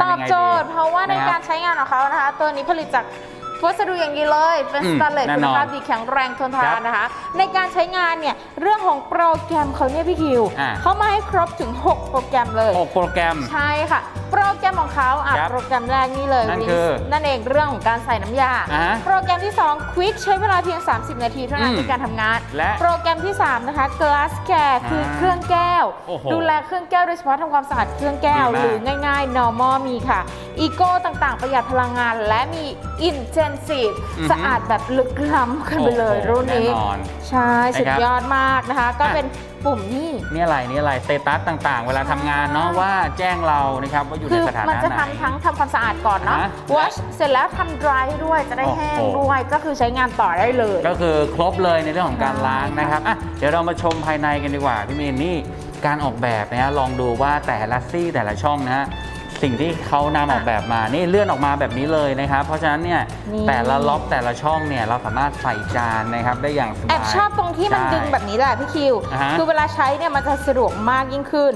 ตอบทำยังไงโจดีทย์เพราะว่าในนะครับการใช้งานของเขานะคะ ตัวนี้ผลิตจากวัสดุอย่างดีเลย เป็นอืสมแตนเลสแน่คุนณอนภาพดีแข็งแรงทนทาครันบนะคะ ในการใช้งานเนี่ยเรื่องของโปรแกรมเขาเนี่ยพี่คิวอ่าเขามาให้ครบถึง 6 โปรแกรมเลยหกโปรแกรมใช่ค่ะ โปรแกรมของเขาอะครับโปรแกรมแรกนี่เลยนั่น Wings คือนั่นเองเรื่องของการใส่น้ำยา อ่าฮะโปรแกรมที่ 2 Quick ใช้เวลาเพียง 30 นาทีเท่านั้นอืมในการทำงาน และโปรแกรมที่ 3 นะคะ Glass Care คือเครื่องแก้ว โอ้โหดูแลเครื่องแก้วโดยเฉพาะทำความสะอาดเครื่องแก้ว ดีมาก หรือง่ายๆ normal มีค่ะอีโก้ต่างๆ ประหยัดพลังงาน และมี intensive อือฮึ สะอาดแบบลึกล้ำกันไปเลยโอ้โหรุ่นนี้ แน่นอน ใช่ สุดนะครับยอดมากนะคะ ก็อะ เป็นปุ่มนี่ นี่อะไรนี่อะไรสเตตัสต่างๆ เวลาทำงานเนาะว่าแจ้งเรานะครับว่าอยู่ในคือสถานะมันจะไหนทำทั้งทำความสะอาดก่อนเนาะ อ่าฮะ wash เสร็จแล้วทำ dry ให้ด้วยจะได้โอ้โหแห้งด้วย ก็คือใช้งานต่อได้เลย ก็คือครบเลยในเรื่องของการล้างนะครับอะเดี๋ยวเรามาชมภายในกันดีกว่าพี่มินนี่การออกแบบนะฮะลองดูว่าแต่ละซี่แต่ละช่องนะฮะสิ่งที่เขานำออกแบบมานี่เลื่อนออกมาแบบนี้เลยนะครับ เพราะฉะนั้นเนี่ยนี่ แต่ละล็อกแต่ละช่องเนี่ยเราสามารถใส่จานนะครับได้อย่างสบาย แอบชอบตรงที่มันใช่ดึงแบบนี้แหละพี่คิว อ่าฮะ คือเวลาใช้เนี่ยมันจะสะดวกมากยิ่งขึ้น